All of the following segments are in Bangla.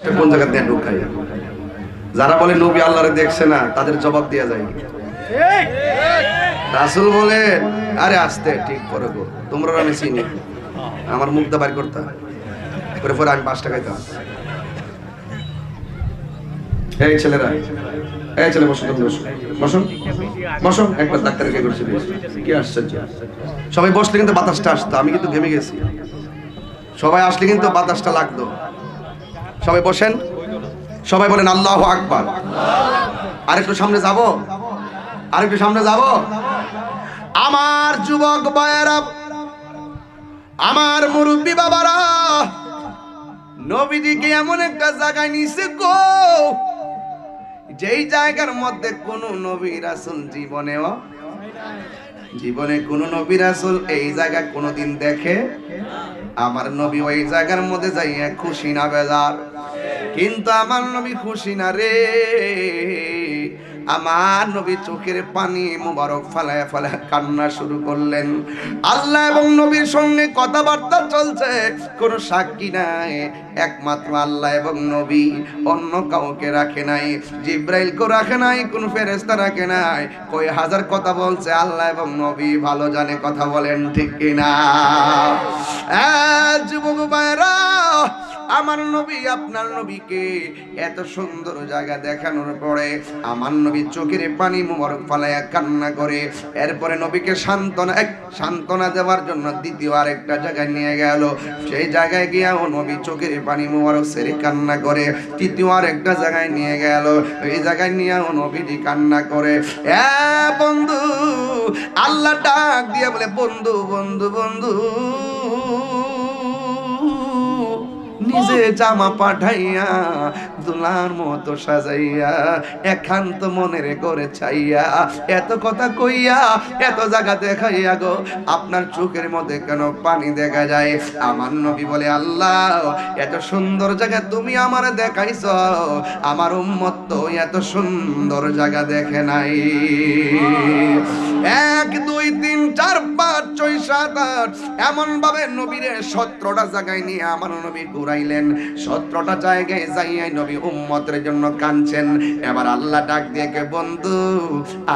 কোন জায়গা দিয়ে ঢুকাই যারা বলে নবী আল্লাহরে দেখছে না তাদের জবাব দেওয়া যায়। রাসুল বলে আরে আসতে ঠিক করে গো তোমরা আমি চিনি। আমার মুখটা বাড়ি করতাম করে পরে আমি পাঁচ টাকা দিতাম এই ছেলেরা এই ছেলে বসো তুমি বসো বসো বসো একবার ডাক্তার কে কি আশ্চর্য। সবাই বসলে কিন্তু বাতাসটা আসতো আমি কিন্তু ঘেমে গেছি। সবাই আসলে কিন্তু বাতাসটা লাগতো। সবাই বসেন। সবাই বলেন, আল্লাহ আকবার। আরেকটু সামনে যাব? আরেকটু সামনে যাব? আমার যুবক ভাইয়েরা, আমার মুরব্বী বাবারা নবীজিকে এমন একটা জায়গায় নিছে গো, যেই জায়গার মধ্যে কোন নবী রাসূল জীবনেও জীবনে কোন নবী রাসুল এই জায়গা কোনোদিন দেখে? আমার নবী ওই জায়গার মধ্যে যাইয়া খুশি না বেজার। কিন্তু আমার নবী খুশি না রে। আমার নবী চোখের পানি মুবারক ফালায় ফালায় কান্না শুরু করলেন। আল্লাহ এবং নবীর সঙ্গে কথাবার্তা চলছে কোনো সাক্ষী নাই। একমাত্র আল্লাহ এবং নবী অন্য কাউকে রাখে নাই। জিব্রাইলকে রাখে নাই কোন ফেরেস্তা রাখে নাই। কই হাজার কথা বলছে আল্লাহ এবং নবী ভালো জানে কথা বলেন ঠিক কিনা? এ, যুবক ভাইরা আমার নবী, আপনার নবীকে এত সুন্দর জায়গা দেখানোর পরে আমার নবী চোখের পানি মোবারক ফালাইয়া কান্না করে। এরপরে নবীকে সান্ত্বনা, এক সান্ত্বনা দেওয়ার জন্য দ্বিতীয় আরেকটা জায়গায় নিয়ে গেল। সেই জায়গায় গিয়া ও নবী চোখের পানি মোবারক সেরে কান্না করে তৃতীয় আরেকটা জায়গায় নিয়ে গেল। এই জায়গায় নিয়ে ও নবীজি কান্না করে, এ বন্ধু, আল্লাহ ডাক দিয়ে বলে, বন্ধু বন্ধু বন্ধু। নিজে জামা পাঠাইয়া, দুলার মতো সাজাইয়া, একান্ত মনের করে চাইয়া এত কথা কইয়া, এত জায়গা দেখাইয়া গো, আপনার চোখের মধ্যে কেন পানি দেখা যায়? আমার নবী বলে, আল্লাহ, এত সুন্দর জায়গা তুমি আমার দেখাইছ, আমার উম্মত তো এত সুন্দর জায়গা দেখে নাই। এক, দুই, তিন, চার, পাঁচ, ছয়, সাত, আট এমন ভাবে নবীরে সত্রটা জায়গায় নিয়ে আমার নবী ঘুরাইলেন সতেরোটা জায়গায় যাইয়াই নবী উম্মতের জন্য কাঁদছেন। এবার আল্লাহ ডাক দিয়ে কে, বন্ধু,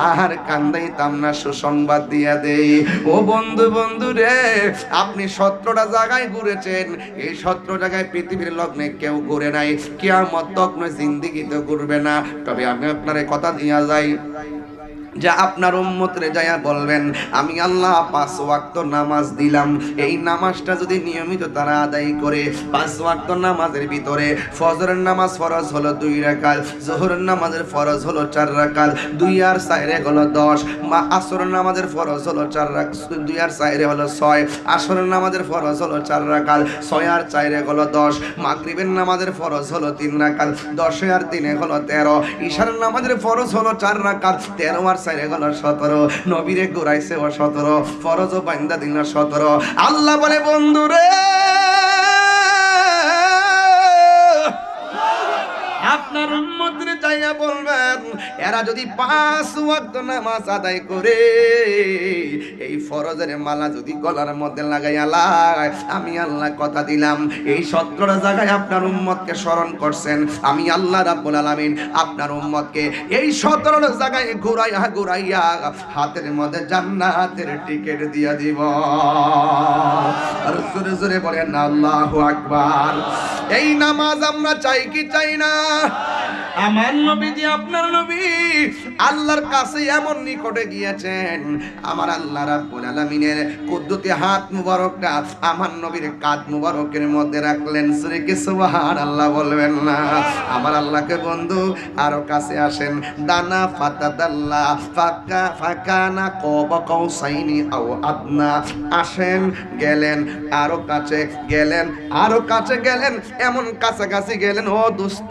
আর কান্দাইতাম না, সুসংবাদ দিয়া দেই। ও বন্ধু বন্ধু রে, আপনি সত্রটা জায়গায় ঘুরেছেন। এই সত্র জায়গায় পৃথিবীর লগ্নে কেউ ঘুরে নাই। কেয়ামত তখন জিন্দিগিতে ঘুরবে না। তবে আমি আপনার কথা দিয়া যাই। যে আপনার উম্মতরে যাইয়া বলবেন। আমি আল্লাহ পাঁচ ওয়াক্ত নামাজ দিলাম। এই নামাজটা যদি নিয়মিত তারা আদায় করে, পাঁচ ওয়াক্ত নামাজের ভিতরে ফজরের নামাজ ফরজ হলো দুই রাকাত, জোহরের নামাজের ফরজ হলো চার রাকাত, দুই আর সাইরে হলো দশ, মা আসরের নামাজের ফরজ হলো চার রাক, দুই আর সাইরে হলো ছয়, আসরের নামাজের ফরজ হলো চার রাকাত, ছয় আর চাইরে হলো দশ, মাগরিবের নামাজের ফরজ হলো তিন রাকাত, দশে আর তিনে হলো তেরো, ঈশার নামাজের ফরজ হলো চার রাকাত, তেরো আর সাইরে গলার সতেরো, নবীরে ঘুরাইছে ও সতেরো ফরজ ও বান্দা দিন সতেরো। আল্লাহ বলে, বন্ধুরে! আপনার উন্মতরে চাইয়া বলবেন এরা যদি পাঁচ ওয়াক্ত নামাজ আদায় করে, এই ফরজের মালা যদি গলার মধ্যে লাগাইয়া লাগায়, আমি আল্লাহ কথা দিলাম। এই সতেরোটা জায়গায় আপনার উম্মতকে স্মরণ করছেন। আমি আল্লাহ রাব্বুল আলামিন আপনার উম্মতকে এই সতেরোটা জায়গায় ঘুরাইয়া ঘুরাইয়া হাতের মধ্যে জান্নাতের টিকিট দিয়া দিব। আর জোরে জোরে বলেন, আল্লাহু আকবার। এই নামাজ আমরা চাই কি চাই না? আমার নবী যে আপনার নবী, আল্লাহর কাছে এমন নিকটে গিয়েছেন। আমার আল্লাহ রাব্বুল আলামিনের কুদ্দুতি হাত মুবারকটা আমার নবীর কাঁধ মুবারকের মধ্যে রাখলেন। সুরে কি সুবহানাল্লাহ বলবেন না। আমার আল্লাহকে বন্ধু, আরও কাছে আসেন। দানা ফাতাদাল্লা, ফাকা, ফাকানা কব কৌসাইনি আও আদনা। আসেন, গেলেন, আরও কাছে গেলেন, আরও কাছে গেলেন, এমন কাছাকাছি গেলেন। ও দুস্থ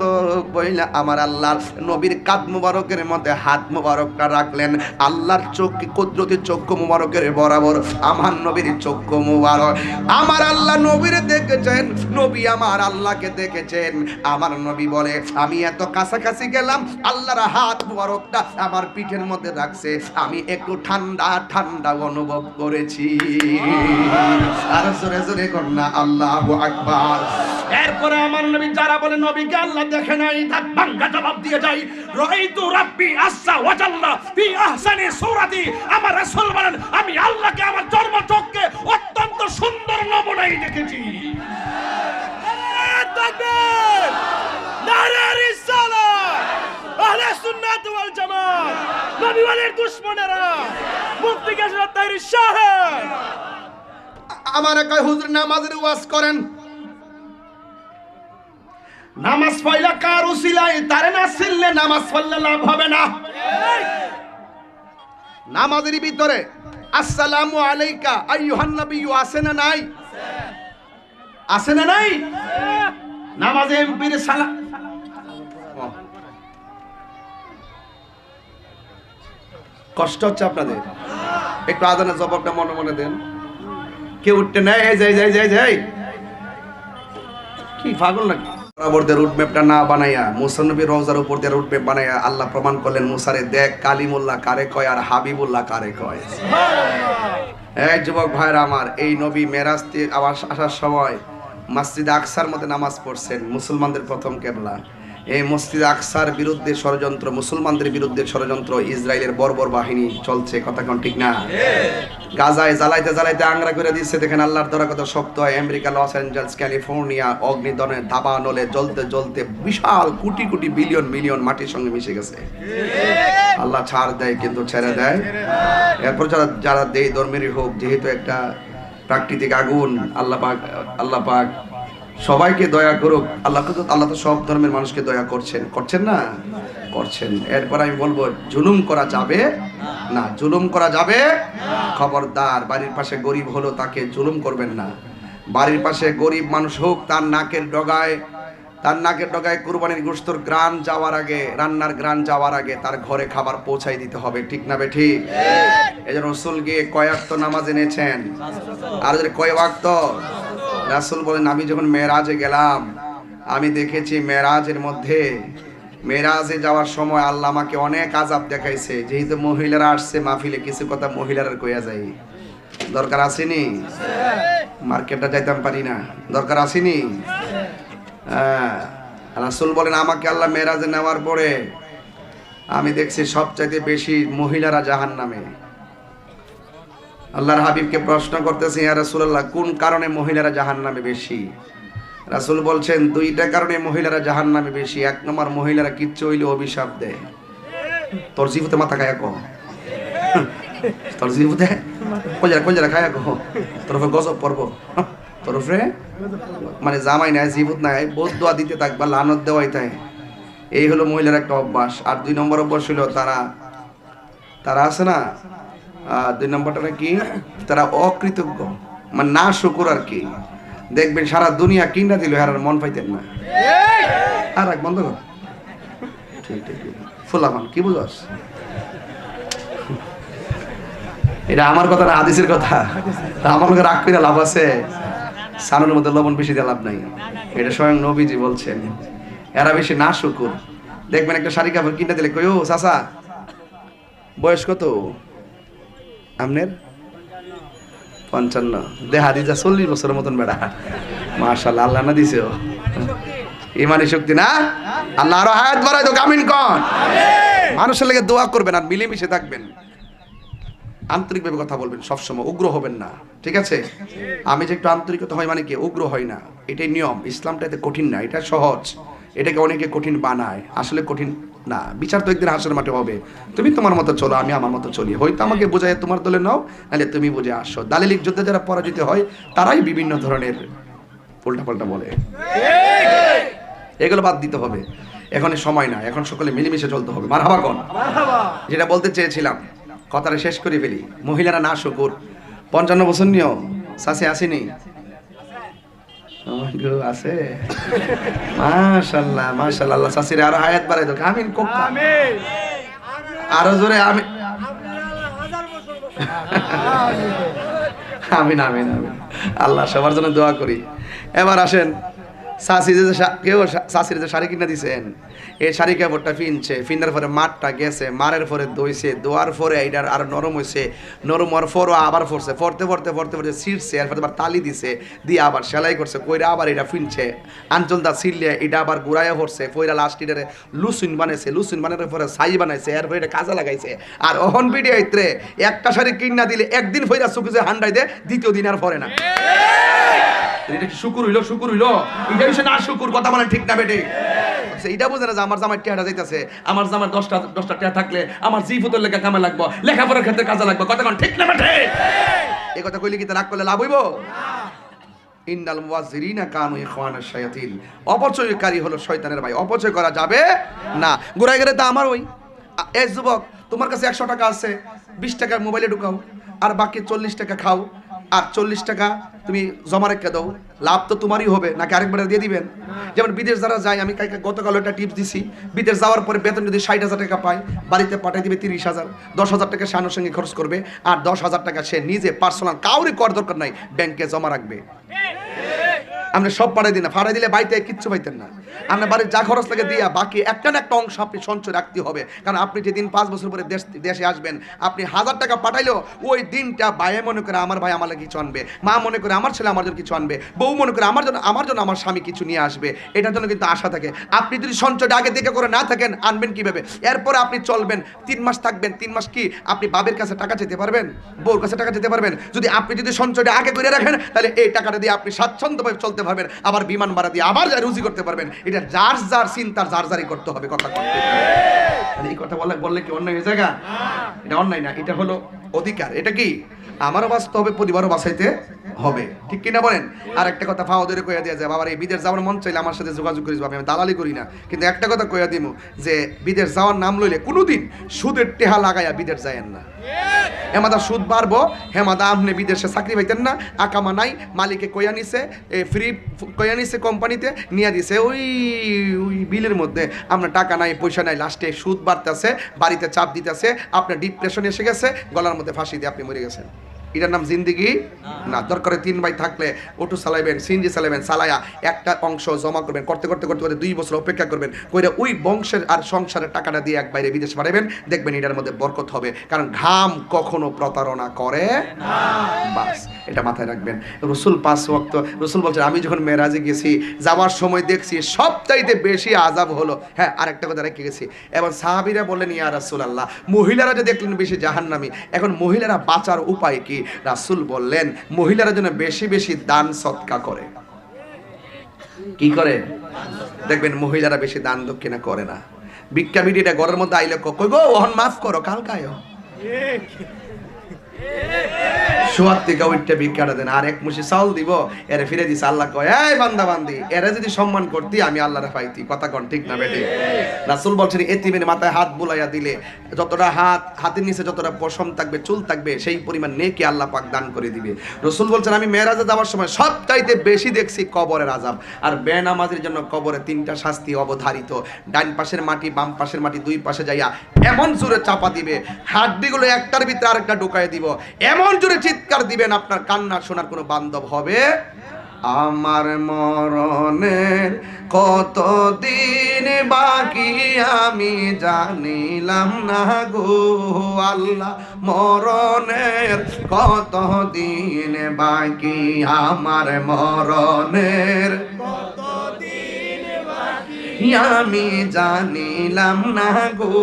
বইলা, আমার আল্লাহর নবীর কাদ মুবারকের মধ্যে হাত মুবারকটা রাখলেন। আল্লাহর চোখ কুদরতি চক্ষু মুবারকের বরাবর? আমার নবীর চক্ষু মুবারক। আমার আল্লাহ নবীর দেখেছেন, নবী আমার আল্লাহকে দেখেছেন। আমার নবী বলে, আমি এত কাছাকাছি গেলাম, আল্লাহর হাত মুবারকটা আমার পিঠের মধ্যে রাখছে। আমি একটু ঠান্ডা ঠান্ডা অনুভব করেছি। আর জোরে জোরে কন্যা আল্লাহ আকবার। এরপরে আমার নবী যারা বলে নবীকে আল্লাহ দেখে নাই তার বাঙ্গা জবাব দিয়ে যাই। রাইতু রাব্বি আসসা ওয়াজাল্লা ফি আহসানি সূরাতি। আমার রাসূল বলেন আমি আল্লাহকে আমার জন্ম চক্ষে অত্যন্ত সুন্দর নমুনায় দেখেছি। তাকবীর। নারে রিসালাত। আহলে সুন্নাত ওয়াল জামাত। নবী ওয়ালির দুশমনেরা। মুফতি কাশরাত তাহরির সাহেব। আমার কয় হুজুর নামাজের ওয়াজ করেন। নামাজ পয়লা কার উসিলায় তারে না ছিললে নামাজ পড়লে লাভ হবে না। নামাজের ভিতরে, আসসালামু আলাইকা, আইয়ুহান নবিয়্যু, আছে না নাই? আছে না নাই? নামাজে এমপির সালা কষ্ট হচ্ছে আপনাদের। একটু আদানের জবাবটা মনে মনে দেন। কে উঠতে নেয় যাই যাই যাই যাই কি, পাগল নাকি? বরাবরদের রুটম্যাপটা না বানাইয়া মুসানবী রওজার উপর দিয়ে রুটম্যাপ বানাইয়া আল্লাহ প্রমাণ করলেন মুসারে দেখ কালিমুল্লাহ কারে কয় আর হাবিবুল্লাহ কারে কয়। এই যুবক ভাইরা আমার এই নবী মেরাজ আবার আসার সময় মাসজিদ আকসার মধ্যে নামাজ পড়ছেন মুসলমানদের প্রথম কেবলা। এই মসজিদ আকসার বিরুদ্ধে ষড়যন্ত্র, মুসলমানদের বিরুদ্ধে ষড়যন্ত্র, ইসরায়েলের বর্বর বাহিনী চলছে, কথা কোন ঠিক না? গাজায় জ্বালাইতে জ্বালাইতে আংরা করে দিচ্ছে, দেখেন আল্লাহর দ্বারা কত শক্ত হয়। আমেরিকা, লস অ্যাঞ্জেলস, ক্যালিফোর্নিয়া, অগ্নিদনে দাবা নলে জ্বলতে জ্বলতে বিশাল কোটি কোটি বিলিয়ন মিলিয়ন মাটির সঙ্গে মিশে গেছে। আল্লাহ ছাড় দেয়, কিন্তু ছেড়ে দেয়। এরপর যারা যারা দেই ধর্মেরই হোক, যেহেতু একটা প্রাকৃতিক আগুন, আল্লাহ পাক আল্লাহ পাক সবাইকে দয়া করুক। আল্লাহ তো আল্লাহ তো সব ধর্মের মানুষকে দয়া করছেন। করছেন না? করছেন। এরপর আমি বলব জুলুম করা যাবে না। জুলুম করা যাবে খবরদার বাড়ির পাশে গরিব হলো তাকে জুলুম করবেন না। বাড়ির পাশে গরিব মানুষ হোক তার নাকের ডগায় তার নাকের ডগায় কুরবানির গোস্তর গ্রান যাওয়ার আগে রান্নার গ্রান যাওয়ার আগে তার ঘরে খাবার পৌঁছাই দিতে হবে। ঠিক না বে ঠিক? এই জন্য রসুল গিয়ে কয়াক্ত নামাজ এনেছেন। আর কয় ওয়াক্ত রাসুল বলেন, আমি যখন মেরাজে গেলাম, আমি দেখেছি মেরাজের মধ্যে মেরাজে যাওয়ার সময় আল্লাহ আমাকে অনেক আজাব দেখাইছে। যেহেতু মহিলারা আসছে মাহফিলে, কিছু কথা মহিলারা কইয়া যায়। দরকার আসেনি? মার্কেটটা যাইতাম পারি না। দরকার আসেনি? হ্যাঁ। রাসুল বলেন, আমাকে আল্লাহ মেরাজে নেওয়ার পরে, আমি দেখছি সবচাইতে বেশি মহিলারা জাহান নামে আল্লাহর হাবিবকে প্রশ্ন করতেছে, ইয়া রাসূলুল্লাহ, কোন কারণে মহিলারা জাহান নামে বেশি? রাসূল বলছেন, দুইটা কারণে মহিলারা জাহান নামে বেশি। এক নম্বর, মহিলারা কিচ্ছু হইলে অভিশাপ দেয়। তোর জীবতে মাথা খায়া কো তোর জীবতে? কজারা কজারা খায়া কো তোর উপরে গজব পড়ব। তোর উপরে? মানে জামাই নাই, জীবত নাই বোধ দোয়া দিতে থাকবা লানত দেওয়াই তাই। এই হলো মহিলার একটা অভ্যাস। আর দুই নম্বর অভ্যাস হলো তারা তারা আছে না দুই নম্বরটা কি? তারা অকৃতজ্ঞ মানে না শুকুর আর কি। দেখবেন সারা দুনিয়া কিনা দিল আর মন পাইতেন না। আর এক বন্ধ কর। ঠিক ঠিক ঠিক। কি বুঝস? এটা আমার কথা না হাদিসের কথা। আমার লোকের রাগ করে লাভ আছে। সানুর মধ্যে লবণ বেশি দিয়ে লাভ নাই। এটা স্বয়ং নবীজি বলছেন। এরা বেশি না শুকুর। দেখবেন একটা শাড়ি কাপড় কিনে দিলে কই ও চাচা বয়স কত? আপনার পঞ্চান্ন। দেহা যা চল্লিশ বছরের মতন বেড়া। মার্শাল্লাহ আল্লাহ না দিছে ইমানি শক্তি না? আল্লাহ আরও হায়াত বাড়াই তো কামিন কন। মানুষের লেগে দোয়া করবেন আর মিলেমিশে থাকবেন। আন্তরিকভাবে কথা বলবেন সবসময় উগ্র হবেন না। ঠিক আছে? আমি যে একটু আন্তরিকতা হয় মানে কি উগ্র হয় না। এটাই নিয়ম। ইসলামটা এতে কঠিন না এটা সহজ। এটাকে অনেকে কঠিন বানায়। আসলে কঠিন না বিচার তো একদিন হাসের মাঠে হবে। তুমি তোমার মতো চলো আমি আমার মতো চলি। হয়তো আমাকে বোঝায় তোমার দলে নাও নাহলে তুমি বুঝে আসো। দালিলিক যুদ্ধে যারা পরাজিত হয় তারাই বিভিন্ন ধরনের উল্টাপাল্টা বলে। এগুলো বাদ দিতে হবে। এখন সময় না এখন সকলে মিলেমিশে চলতে হবে। মার হাবা কন যেটা বলতে চেয়েছিলাম কথাটা শেষ করে ফেলি। মহিলারা না শুকুর পঞ্চান্ন বছর নিয়েও সাসে আসেনি। আমার গো আছে। মাশাল্লাহ মাশাল্লাহ আল্লাহ শাসিরে আরও হায়াত বাড়াই আমিন আরও জোরে আমি আমিন আমিন আমিন। আল্লাহ সবার জন্য দোয়া করি। এবার আসেন। যে যে শাড়ি দিছেন, এই শাড়ি কাপড়টা ফিনছে ফিনার পরে মাঠটা গেছে, মারের পরে দোয়ার পরে আর নরম আবার এরপরে আবার তালি দিছে, দিয়ে আবার সেলাই করছে, কইরা আবার এটা ফিনছে এটা আবার লাস্ট লুসুন বানাইছে লুসুন পরে বানাইছে এটা কাজে লাগাইছে, আর অহন একটা শাড়ি কিনা দিলে একদিন ফইরা চুকিছে হান্ডাই দে, দ্বিতীয় দিন আর পরে না। এটা কি শুকুর হইল শুকুর হইল? এটা হইছে না শুকুর কথা বলে ঠিক না বেটে। এইটা বোঝে না যে আমার জামার টেহাটা যাইতেছে। আমার জামার দশটা দশটা টেহা থাকলে আমার জি ফুতের লেখা কামে লাগবো লেখাপড়ার ক্ষেত্রে কাজে লাগবে কথা ঠিক না বেটে? এই কথা কইলে কি তা রাগ করলে লাভ হইব? ইন্নাল মুওয়াজ্জিরিনা কানু ইখওয়ানাশ শায়াতিন। অপচয়কারী হলো শয়তানের ভাই অপচয় করা যাবে না। গুড়াই গেলে তা আমার ওই। এই যুবক তোমার কাছে একশো টাকা আছে বিশ টাকা মোবাইলে ঢুকাও আর বাকি চল্লিশ টাকা খাও। আর চল্লিশ টাকা তুমি জমা রেখে দাও। লাভ তো তোমারই হবে, নাকি আরেকবার দিয়ে দিবেন? যেমন বিদেশ যারা যায়, আমি কালকে গতকাল একটা টিপস দিছি। বিদেশ যাওয়ার পরে বেতন যদি ষাট হাজার টাকা পায়, বাড়িতে পাঠিয়ে দিবে তিরিশ হাজার। দশ হাজার টাকা সে আনুষঙ্গিক খরচ করবে, আর দশ হাজার টাকা সে নিজে পার্সোনাল কাউরে কর দরকার নাই ব্যাংকে জমা রাখবে। আপনি সব পাড়াই দিন না ফাড়াই দিলে বাড়িতে কিচ্ছু পাইতেন না। আপনার বাড়ির যা খরচ লাগে দিয়া বাকি একটা না একটা অংশ আপনি সঞ্চয় রাখতে হবে। কারণ আপনি যেদিন পাঁচ বছর পরে দেশ দেশে আসবেন, আপনি হাজার টাকা পাঠাইলেও ওই দিনটা ভাইয়ে মনে করে আমার ভাই আমার কিছু আনবে, মা মনে করে আমার ছেলে আমার জন্য কিছু আনবে, বউ মনে করে আমার জন্য আমার জন্য আমার স্বামী কিছু নিয়ে আসবে। এটার জন্য কিন্তু আশা থাকে। আপনি যদি সঞ্চয়টা আগে দেখে করে না থাকেন, আনবেন কীভাবে? এরপরে আপনি চলবেন। তিন মাস থাকবেন। তিন মাস কি? আপনি বাবের কাছে টাকা যেতে পারবেন? বউর কাছে টাকা যেতে পারবেন? যদি আপনি যদি সঞ্চয়টা আগে করে রাখেন, তাহলে এই টাকাটা দিয়ে আপনি স্বাচ্ছন্দ্যভাবে চলতে পারবেন, আবার বিমান ভাড়া দিয়ে আবার যা রুজি করতে পারবেন। এটা যার যার চিন্তার যার যারই করতে হবে, কথা করতে এই কথা বললে বললে কি অন্যায় হয়ে জায়গা এটা অন্যায় না, এটা হলো অধিকার। এটা কি? আমারও বাঁচতে হবে পরিবারও বাঁচাইতে হবে। ঠিক কিনা বলেন? আর একটা কথা ফাও ধরে কইয়া দিয়া যায়, বাবার, এই বিদেশ যাওয়ার মন চাইলে আমার সাথে যোগাযোগ করিস আমি দালালি করি না। কিন্তু একটা কথা কইয়া দিমু, যে বিদেশ যাওয়ার নাম লইলে কোনোদিন সুদের টেহা লাগাইয়া বিদেশ যায়েন না। হেমাদা সুদ বাড়বো। হেমাদা আপনি বিদেশে চাকরি পাইতেন না আকামা নাই মালিকে কইয়া নিছে, এ ফ্রি কইয়া নিছে কোম্পানিতে, নিয়ে দিছে। ওই ওই বিলের মধ্যে আপনার টাকা নাই, পয়সা নাই, লাস্টে সুদ বাড়তেছে, বাড়িতে চাপ দিতেছে, আপনার ডিপ্রেশন এসে গেছে, গলার মধ্যে ফাঁসি দিয়ে আপনি মরে গেছেন। এটার নাম জিন্দিগি? না। দরকারে তিন ভাই থাকলে অটো চালাইবেন সিনজি চালাইবেন চালায়া একটা অংশ জমা করবেন করতে করতে করতে করতে দুই বছর অপেক্ষা করবেন কইরা ওই বংশের আর সংসারের টাকাটা দিয়ে এক বাইরে বিদেশ পাঠাবেন দেখবেন এটার মধ্যে বরকত হবে। কারণ ঘাম কখনো প্রতারণা করে বাস এটা মাথায় রাখবেন। রসুল পাঁচ ওয়াক্ত রসুল বলছেন আমি যখন মেরাজে গেছি যাওয়ার সময় দেখছি সবচাইতে বেশি আজাব হলো হ্যাঁ আরেকটা কথা রেখে গেছি। এবং সাহাবিরা বললেন ইয়া রাসুল আল্লাহ মহিলারা যে দেখলেন বেশি জাহান্নামি এখন মহিলারা বাঁচার উপায় কি? রাসুল বললেন, মহিলারা যেন বেশি বেশি দান সৎকা করে। কি করে? দেখবেন মহিলারা বেশি দান দক্ষিণা করে না। ভিক্ষা মিডিয়াটা ঘরের মধ্যে আইলে কই গো, ওহন, মাফ করো, কাল কালকায় শোয়ার ভিক্ষাটা দেন। আর এক মুশি চাউল দিব, এরে ফিরে আল্লাহ কয়, এই বান্দা, বান্দি, এরা যদি সম্মান করতি, আমি আল্লাহরে পাইতি। কথা কন, ঠিক না বেটে? রাসূল বলছেন, এতিমের মাথায় হাত বুলাইয়া দিলে যতটা হাত, হাতের নিচে যতটা পশম থাকবে, চুল থাকবে, সেই পরিমাণ নেকি আল্লাহ পাক দান করে দিবে। রসুল বলছেন, আমি মেয়েরাজে যাওয়ার সময় সবচাইতে বেশি দেখছি কবরের আজাব আর বেনামাজের জন্য কবরে তিনটা শাস্তি অবধারিত। ডান পাশের মাটি, বাম পাশের মাটি, দুই পাশে যাইয়া এমন জোরে চাপা দিবে, হাড্ডিগুলো একটার ভিতরে আরেকটা ঢুকাই দিব। এমন জোরে চিৎকার দিবেন, আপনার কান্না শোনার কোনো বান্ধব হবে? আমার মরণের কত দিন বাকি আমি জানিলাম না গো আল্লাহ। মরণের কত দিন বাকি আমার মরণের আমি জানিলাম না গো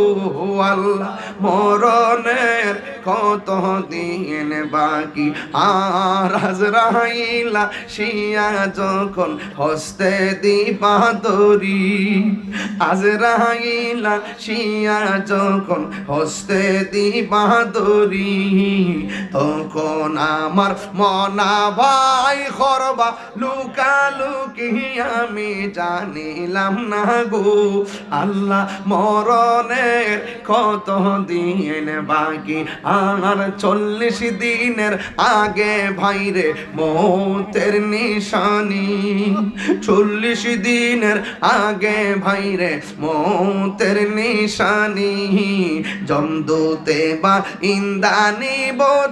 আল্লাহ। মরণের কত দিন বাকি। আর আজরাইলা শিয়া যখন হস্তে দিবা দরি আজরাইলা শিয়া যখন হস্তে দিবা দরি তখন আমার মনা ভাই খরবা লুকা লুকি আমি জানিলাম না গো। আল্লাহ মরণের কত দিন বাকি। আর চল্লিশ দিনের আগে ভাইরে মৌতের নিশানি। চল্লিশ দিনের আগে ভাইরে মৌতের নিশানি। জমদুতে বা ইন্দানি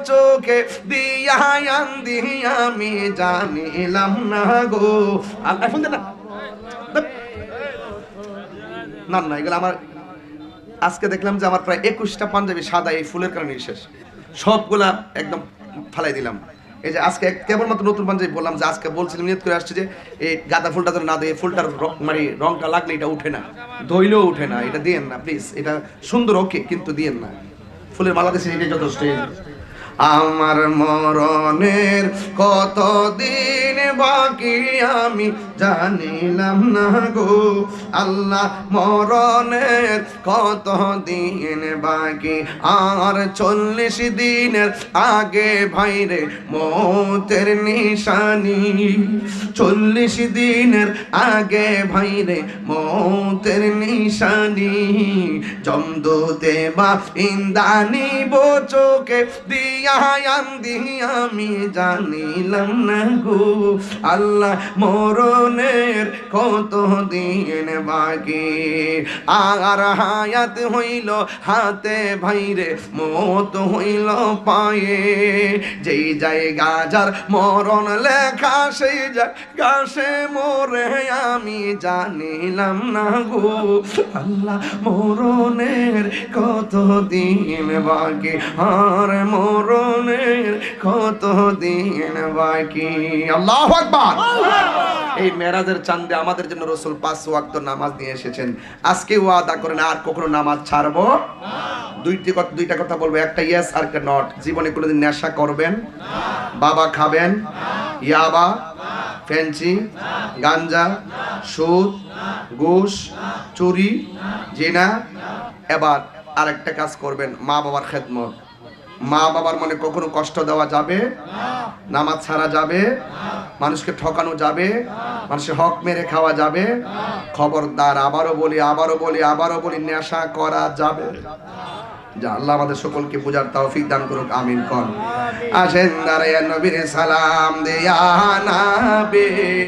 চোখে দিয়া আন্দি আমি জানিলাম না গো। আল্লাহ শুনতে না। না না, এগুলো আমার আজকে দেখলাম যে আমার প্রায় একুশটা পাঞ্জাবি সাদা এই ফুলের কারণে শেষ। সবগুলা একদম ফালাই দিলাম। এই যে আজকে কেবলমাত্র নতুন পাঞ্জাবি বললাম যে আজকে বলছিলাম, নিয়ত করে আসছে যে এই গাঁদা ফুলটা যেন না দেয় ফুলটার মানে রংটা লাগলে এটা উঠে না। ধইলেও উঠে না, এটা দিয়েন না প্লিজ এটা সুন্দর ওকে কিন্তু দিয়েন না। ফুলের মালা দিয়েছে এটা যথেষ্ট। আমার মরণের কত দিন বাকি আমি জানিলাম না গো। আল্লাহ মরণের কত দিন বাকি? আর চল্লিশ দিনের আগে ভাইরে মতের নিশানি। চল্লিশ দিনের আগে ভাইরে মতের নিশানি। জমদুতে বা ইন্দানি চোখে দিয়া আমি জানিলাম না গো। আল্লাহ মরণের কত দিন বাকি? আর হায়াত হইল হাতে ভাইরে, মত হইল পায়ে। যেই জায়গা যার মরণ লেখা, সেই জায়গা সে মরে, আমি জানিলাম না গো। আল্লাহ মরণের কত দিন বাকি? আর মরণের কত দিন বাকি? আল্লাহ আকবার। এই মেরাজের চান্দে আমাদের জন্য রসুল পাঁচ ওয়াক্ত নামাজ নিয়ে এসেছেন। আজকে ওয়াদা করেন আর কখনো নামাজ ছাড়বো দুইটি কথা দুইটা কথা বলব। একটা ইয়েস আর একটা নট জীবনে কোনোদিন নেশা করবেন বাবা খাবেন ইয়াবা ফেন্সি গাঞ্জা সুদ ঘুষ চুরি জেনা এবার আরেকটা কাজ করবেন মা বাবার খেদমত। মা বাবার মনে কখনো কষ্ট দেওয়া যাবে? নামাজ ছাড়া যাবে? মানুষকে ঠকানো যাবে? মানুষের হক মেরে খাওয়া যাবে? খবরদার আবারও বলি আবারও বলি আবারও বলি, নেশা করা যাবে। যা আল্লাহ আমাদের সকলকে পূজার তৌফিক দান করুক, আমিন কর আসেন দাঁড়াইয়া নবীর সালাম দেয়া নাবে